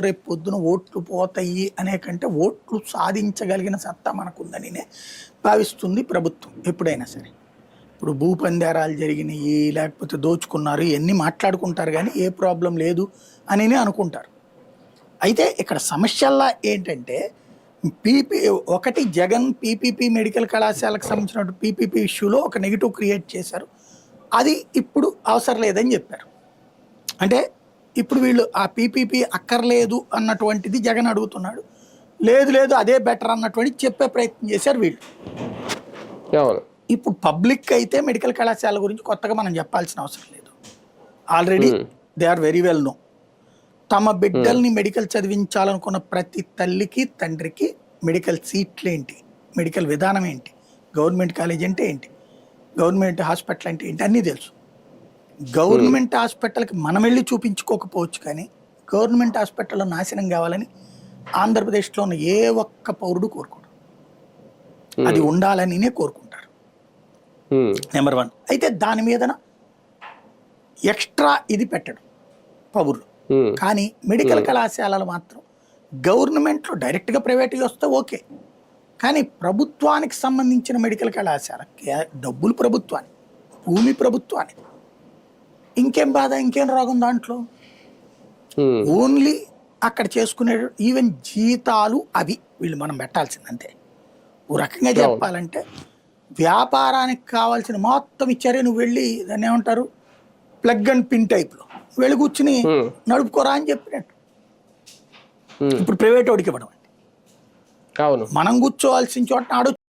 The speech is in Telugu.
రేపు పొద్దున ఓట్లు పోతాయి అనే కంటే ఓట్లు సాధించగలిగిన సత్తా మనకుందని భావిస్తుంది ప్రభుత్వం ఎప్పుడైనా సరే. ఇప్పుడు భూపందారాలు జరిగినాయి లేకపోతే దోచుకున్నారు ఇవన్నీ మాట్లాడుకుంటారు కానీ ఏ ప్రాబ్లం లేదు అని అనుకుంటారు. అయితే ఇక్కడ సమస్యల్లా ఏంటంటే పీపీ ఒకటి జగన్ పీపీపీ మెడికల్ కళాశాలకు సంబంధించిన పీపీపీ ఇష్యూలో ఒక నెగిటివ్ క్రియేట్ చేశారు. అది ఇప్పుడు అవసరం లేదని చెప్పారు. అంటే ఇప్పుడు వీళ్ళు ఆ పీపీపీ అక్కర్లేదు అన్నటువంటిది జగన్ అడుగుతున్నాడు. లేదు లేదు అదే బెటర్ అన్నటువంటి చెప్పే ప్రయత్నం చేశారు వీళ్ళు. ఇప్పుడు పబ్లిక్ అయితే మెడికల్ కళాశాల గురించి కొత్తగా మనం చెప్పాల్సిన అవసరం లేదు. Already they are very well know. తమ బిడ్డల్ని మెడికల్ చదివించాలనుకున్న ప్రతి తల్లికి తండ్రికి మెడికల్ సీట్లు ఏంటి? మెడికల్ విధానం ఏంటి? గవర్నమెంట్ కాలేజ్ అంటే ఏంటి? గవర్నమెంట్ హాస్పిటల్ అంటే ఏంటి? అన్నీ తెలుసు. గవర్నమెంట్ హాస్పిటల్కి మనం వెళ్ళి చూపించుకోకపోవచ్చు కానీ గవర్నమెంట్ హాస్పిటల్లో నాశనం కావాలని ఆంధ్రప్రదేశ్లో ఉన్న ఏ ఒక్క పౌరుడు కోరుకోడు. అది ఉండాలనినే కోరుకుంటారు. నెంబర్ వన్ అయితే దాని మీదన ఎక్స్ట్రా ఇది పెట్టడం పౌరులు. కానీ మెడికల్ కళాశాలలు మాత్రం గవర్నమెంట్లో డైరెక్ట్గా ప్రైవేట్గా వస్తే ఓకే. కానీ ప్రభుత్వానికి సంబంధించిన మెడికల్ కళాశాల కే- డబ్బులు ప్రభుత్వానికి భూమి ప్రభుత్వానికి ఇంకేం బాధ ఇంకేం రోగం దాంట్లో? ఓన్లీ అక్కడ చేసుకునే ఈవెన్ జీతాలు అవి వీళ్ళు మనం పెట్టాల్సింది అంతే. ఓ రకంగా చెప్పాలంటే వ్యాపారానికి కావాల్సిన మొత్తం ఇచ్చారే నువ్వు వెళ్ళి దాన్ని ఏమంటారు? ప్లగ్ అండ్ పిన్ టైప్లో వెళ్ళి కూర్చుని Hmm. నడుపుకోరా అని చెప్పినట్టు. ఉమ్, ఇప్పుడు ప్రైవేట్ వాడికి ఇవ్వడం అవును. మనం కూర్చోవాల్సిన చోట ఆడు